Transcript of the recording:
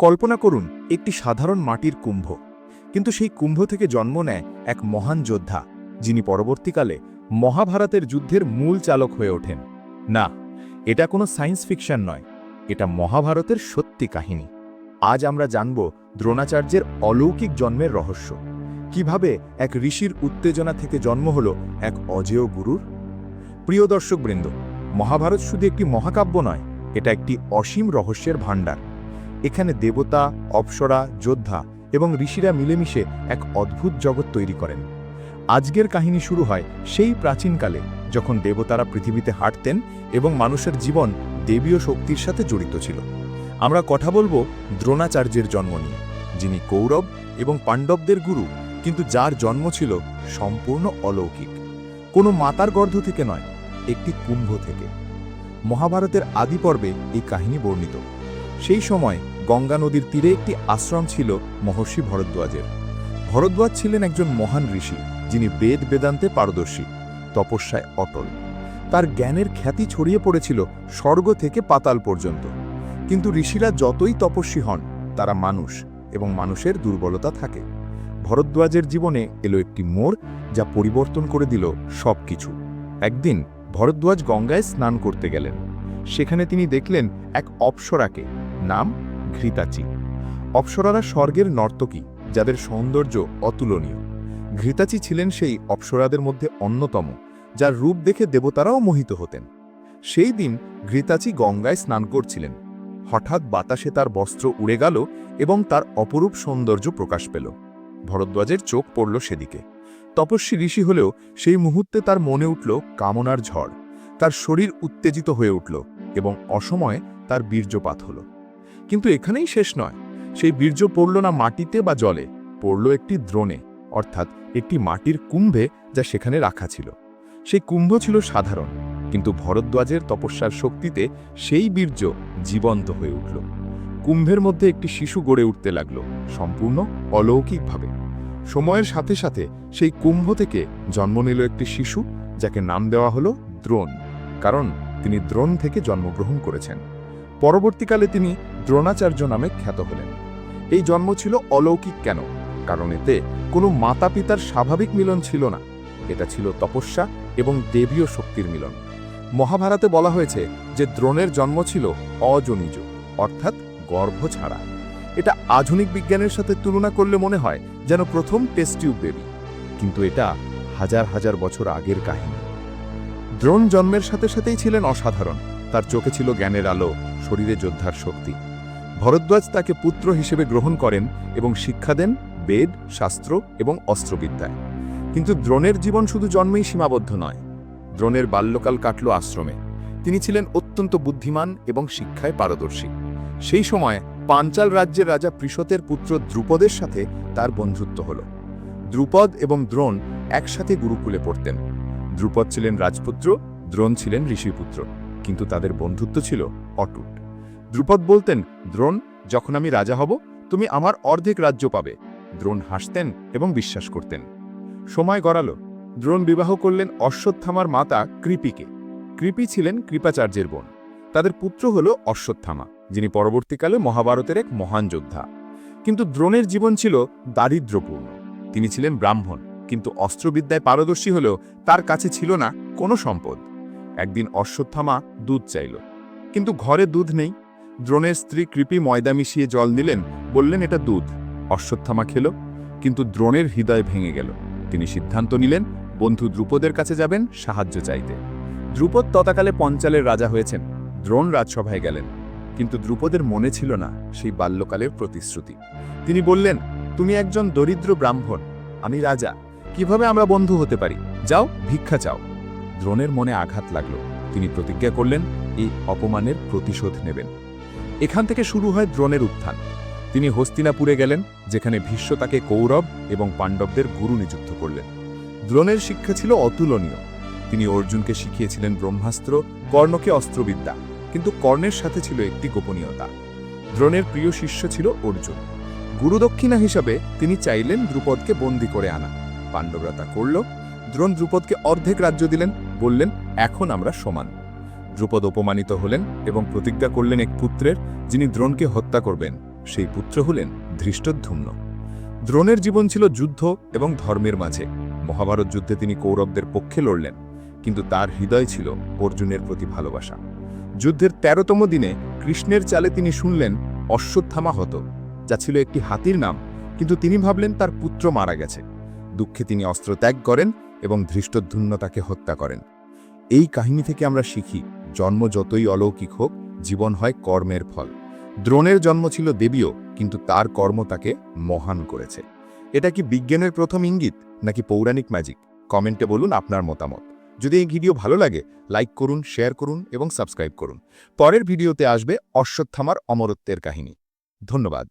কল্পনা করুন, একটি সাধারণ মাটির কুম্ভ। কিন্তু সেই কুম্ভ থেকে জন্ম নেয় এক মহান যোদ্ধা, যিনি পরবর্তীকালে মহাভারতের যুদ্ধের মূল চালক হয়ে ওঠেন। না, এটা কোনো সায়েন্স ফিকশন নয়, এটা মহাভারতের সত্যি কাহিনী। আজ আমরা জানব দ্রোণাচার্যের অলৌকিক জন্মের রহস্য। কীভাবে এক ঋষির উত্তেজনা থেকে জন্ম হল এক অজেয় গুরুর? প্রিয় দর্শকবৃন্দ, মহাভারত শুধু একটি মহাকাব্য নয়, এটা একটি অসীম রহস্যের ভাণ্ডার। এখানে দেবতা, অপ্সরা, যোদ্ধা এবং ঋষিরা মিলেমিশে এক অদ্ভুত জগৎ তৈরি করেন। আজকের কাহিনী শুরু হয় সেই প্রাচীনকালে যখন দেবতারা পৃথিবীতে হাঁটতেন এবং মানুষের জীবন দেবীয় শক্তির সাথে জড়িত ছিল। আমরা কথা বলব দ্রোণাচার্যের জন্ম নিয়ে, যিনি কৌরব এবং পাণ্ডবদের গুরু, কিন্তু যার জন্ম ছিল সম্পূর্ণ অলৌকিক। কোনো মাতার গর্ধ থেকে নয়, একটি কুম্ভ থেকে। মহাভারতের আদি পর্বে এই কাহিনী বর্ণিত। সেই সময় গঙ্গা নদীর তীরে একটি আশ্রম ছিল মহর্ষি ভরদ্বাজের। ভরদ্বাজ ছিলেন একজন মহান ঋষি, যিনি বেদ বেদান্তে পারদর্শী, তপস্যায় অটল। তার জ্ঞানের খ্যাতি ছড়িয়ে পড়েছিল স্বর্গ থেকে পাতাল পর্যন্ত। কিন্তু ঋষিরা যতই তপস্বী হন, তারা মানুষ এবং মানুষের দুর্বলতা থাকে। ভরদ্বাজের জীবনে এলো একটি মোড় যা পরিবর্তন করে দিল সব কিছু একদিন ভরদ্বাজ গঙ্গায় স্নান করতে গেলেন। সেখানে তিনি দেখলেন এক অপ্সরাকে, নাম ঘৃতাচি। অপ্সরারা স্বর্গের নর্তকী, যাদের সৌন্দর্য অতুলনীয়। ঘৃতাচি ছিলেন সেই অপ্সরাদের মধ্যে অন্যতম, যার রূপ দেখে দেবতারাও মোহিত হতেন। সেই দিন ঘৃতাচি গঙ্গায় স্নান করছিলেন। হঠাৎ বাতাসে তার বস্ত্র উড়ে গেল এবং তার অপরূপ সৌন্দর্য প্রকাশ পেল। ভরদ্বাজের চোখ পড়ল সেদিকে। তপস্বী ঋষি হলেও সেই মুহূর্তে তার মনে উঠল কামনার ঝড়। তার শরীর উত্তেজিত হয়ে উঠল এবং অসময়ে তার বীর্যপাত হল। কিন্তু এখানেই শেষ নয়। সেই বীর্য পড়ল না মাটিতে বা জলে, পড়ল একটি দ্রোণে, অর্থাৎ একটি মাটির কুম্ভে যা সেখানে রাখা ছিল। সেই কুম্ভ ছিল সাধারণ, কিন্তু ভরদ্বাজের তপস্যার শক্তিতে সেই বীর্য জীবন্ত হয়ে উঠল। কুম্ভের মধ্যে একটি শিশু গড়ে উঠতে লাগল, সম্পূর্ণ অলৌকিকভাবে। সময়ের সাথে সাথে সেই কুম্ভ থেকে জন্ম নিল একটি শিশু, যাকে নাম দেওয়া হলো দ্রোণ, কারণ তিনি দ্রোণ থেকে জন্মগ্রহণ করেছেন। পরবর্তীকালে তিনি দ্রোণাচার্য নামে খ্যাত হলেন। এই জন্ম ছিল অলৌকিক কেন? কারণ এতে কোনো মাতা পিতার স্বাভাবিক মিলন ছিল না। এটা ছিল তপস্যা এবং দেবীয় শক্তির মিলন। মহাভারতে বলা হয়েছে যে দ্রোণের জন্ম ছিল অজনিজ, অর্থাৎ গর্ভ ছাড়া। এটা আধুনিক বিজ্ঞানের সাথে তুলনা করলে মনে হয় যেন প্রথম টেস্টিউব বেবি কিন্তু এটা হাজার হাজার বছর আগের কাহিনী। দ্রোণ জন্মের সাথে সাথেই ছিলেন অসাধারণ। তার চোখে ছিল জ্ঞানের আলো, শরীরে যোদ্ধার শক্তি। ভরদ্বাজ তাকে পুত্র হিসেবে গ্রহণ করেন এবং শিক্ষা দেন বেদ, শাস্ত্র এবং অস্ত্রবিদ্যায়। কিন্তু দ্রোণের জীবন শুধু জন্মেই সীমাবদ্ধ নয়। দ্রোণের বাল্যকাল কাটল আশ্রমে। তিনি ছিলেন অত্যন্ত বুদ্ধিমান এবং শিক্ষায় পারদর্শী। সেই সময় পাঞ্চাল রাজ্যের রাজা পৃষতের পুত্র দ্রুপদের সাথে তার বন্ধুত্ব হল। দ্রুপদ এবং দ্রোণ একসাথে গুরুকুলে পড়তেন। দ্রুপদ ছিলেন রাজপুত্র, দ্রোণ ছিলেন ঋষিপুত্র। কিন্তু তাদের বন্ধুত্ব ছিল অটুট। দ্রুপদ বলতেন, দ্রোণ, যখন আমি রাজা হব, তুমি আমার অর্ধেক রাজ্য পাবে। দ্রোণ হাসতেন এবং বিশ্বাস করতেন। সময় গড়ালো। দ্রোণ বিবাহ করলেন অশ্বত্থামার মাতা কৃপিকে। কৃপি ছিলেন কৃপাচার্যের বোন। তাদের পুত্র হল অশ্বত্থামা, যিনি পরবর্তীকালে মহাভারতের এক মহান যোদ্ধা। কিন্তু দ্রোণের জীবন ছিল দারিদ্র্যপূর্ণ। তিনি ছিলেন ব্রাহ্মণ, কিন্তু অস্ত্রবিদ্যায় পারদর্শী হলেও তার কাছে ছিল না কোনো সম্পদ। একদিন অশ্বত্থামা দুধ চাইল। কিন্তু ঘরে দুধ নেই। দ্রোণের স্ত্রী কৃপি ময়দা মিশিয়ে জল নিলেন, বললেন, এটা দুধ। অশ্বত্থামা খেল, কিন্তু দ্রোণের হৃদয় ভেঙে গেল। তিনি সিদ্ধান্ত নিলেন, বন্ধু দ্রুপদের কাছে যাবেন, সাহায্য চাইতে। দ্রুপদ ততাকালে পঞ্চালের রাজা হয়েছেন, দ্রোণ রাজসভায় গেলেন। কিন্তু দ্রুপদের মনে ছিল না সেই বাল্যকালের প্রতিশ্রুতি। তিনি বললেন, তুমি একজন দরিদ্র ব্রাহ্মণ, আমি রাজা, কীভাবে আমরা বন্ধু হতে পারি? যাও, ভিক্ষা চাও। দ্রোণের মনে আঘাত লাগল। তিনি প্রতিজ্ঞা করলেন, এই অপমানের প্রতিশোধ নেবেন। এখান থেকে শুরু হয় দ্রোণের উত্থান। তিনি হস্তিনাপুরে গেলেন, যেখানে ভীষ্ম তাকে কৌরব এবং পাণ্ডবদের গুরু নিযুক্ত করলেন। দ্রোণের শিক্ষা ছিল অতুলনীয়। তিনি অর্জুনকে শিখিয়েছিলেন ব্রহ্মাস্ত্র, কর্ণকে অস্ত্রবিদ্যা, কিন্তু কর্ণের সাথে ছিল একটি গোপনীয়তা। দ্রোণের প্রিয় শিষ্য ছিল অর্জুন। গুরুদক্ষিণা হিসাবে তিনি চাইলেন দ্রুপদকে বন্দী করে আনা। পাণ্ডবরা তা করল। দ্রোণ দ্রুপদকে অর্ধেক রাজ্য দিলেন, বললেন, এখন আমরা সমান। দ্রুপদ অপমানিত হলেন এবং প্রতিজ্ঞা করলেন এক পুত্রের, যিনি দ্রোণকে হত্যা করবেন। সেই পুত্র হলেন ধৃষ্টদ্যুম্ন। দ্রোণের জীবন ছিল যুদ্ধ এবং ধর্মের মাঝে। মহাভারত যুদ্ধে তিনি কৌরবদের পক্ষে লড়লেন, কিন্তু তার হৃদয় ছিল অর্জুনের প্রতি ভালোবাসা। যুদ্ধের তেরোতম দিনে কৃষ্ণের চালে তিনি শুনলেন, অশ্বত্থামা হত, যা ছিল একটি হাতির নাম, কিন্তু তিনি ভাবলেন তার পুত্র মারা গেছে। দুঃখে তিনি অস্ত্র ত্যাগ করেন এবং ধৃষ্টধুন্য তাকে হত্যা করেন। এই কাহিনী থেকে আমরা শিখি জন্ম যতই অলৌকিক হোক, জীবন হয় কর্মের ফল। দ্রোণের জন্ম ছিল দেবীয় কিন্তু তার কর্ম তাকে মহান করেছে। এটা কি বিজ্ঞানের প্রথম ইঙ্গিত, নাকি পৌরাণিক ম্যাজিক কমেন্টে বলুন আপনার মতামত। যদি এই ভিডিও ভালো লাগে, লাইক করুন শেয়ার করুন এবং সাবস্ক্রাইব করুন। পরের ভিডিওতে আসবে অশ্বত্থামার অমরত্বের কাহিনী। ধন্যবাদ।